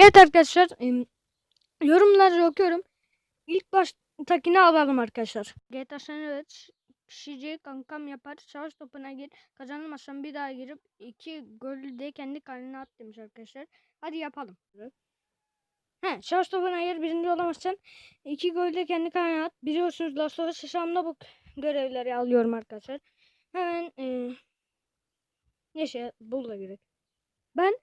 Evet arkadaşlar yorumları okuyorum. İlk baştakini alalım arkadaşlar. GTA San Andreas kişici kankam yapar. Savaş topuna gir. Kazanılmazsan bir daha girip iki golü de kendi kalene at demiş arkadaşlar. Hadi yapalım. He, savaş topuna gir. Birinci olamazsan iki golü de kendi kalene at. Biliyorsunuz Last of Us bu görevleri alıyorum arkadaşlar. Hemen e, neyse burada gerek. Ben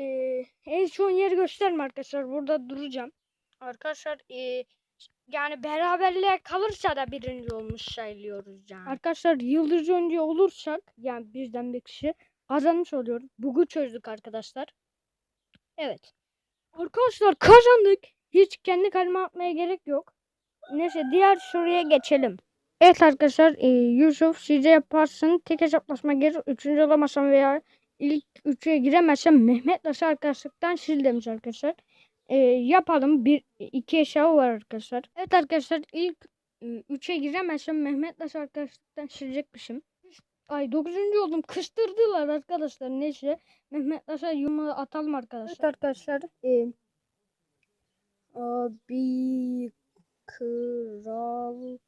e, en son yeri gösterme arkadaşlar. Burada duracağım. Arkadaşlar e, yani beraberliğe kalırsa da birinci olmuş sayılıyoruz yani. Arkadaşlar yıldız önce olursak yani bizden bir kişi kazanmış oluyoruz. Bug'u çözdük arkadaşlar. Evet. Arkadaşlar kazandık. Hiç kendi kaleme atmaya gerek yok. Neyse diğer soruya geçelim. Evet arkadaşlar e, Yusuf sizce yaparsın tek hesaplaşma gir. Üçüncü olamazsam veya ilk üçe giremezsem Mehmet arkadaşlıktan sil arkadaşlar. E, yapalım. Bir, iki eşya var arkadaşlar. Evet arkadaşlar ilk e, üçe giremezsem Mehmet arkadaşlıktan silecekmişim. Ay dokuzuncu oldum. Kıstırdılar arkadaşlar. Neyse. Mehmet Taş'a yumağı atalım arkadaşlar. Evet arkadaşlar. E, abi kralsın.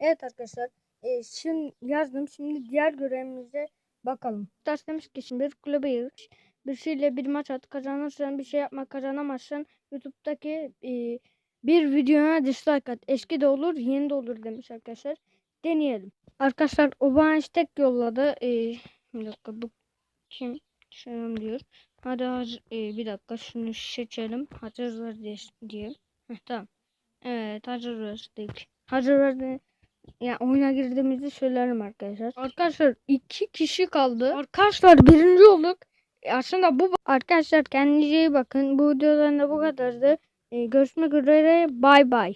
Evet arkadaşlar. E, şimdi yazdım. Şimdi diğer görevimize bakalım. Taş demiş ki şimdi bir kulübe gir. Birisiyle bir maç at. Kazanırsan bir şey yapma. Kazanamazsan YouTube'daki e, bir videona dislike at. Eski de olur, yeni de olur demiş arkadaşlar. Deneyelim. Arkadaşlar o bana istek yolladı. E, bir dakika bu kim? Şunun diyor. Hadi e, bir dakika şunu seçelim. Hazır ver diye. diye. Heh, tamam. Evet hazır verdik. Hazır verdik. Ya oyuna girdiğimizi söylerim arkadaşlar. Arkadaşlar iki kişi kaldı. Arkadaşlar birinci olduk. E, Aslında bu arkadaşlar kendinize iyi bakın. Bu videodan da bu kadardı. E, görüşmek üzere. Bay bay.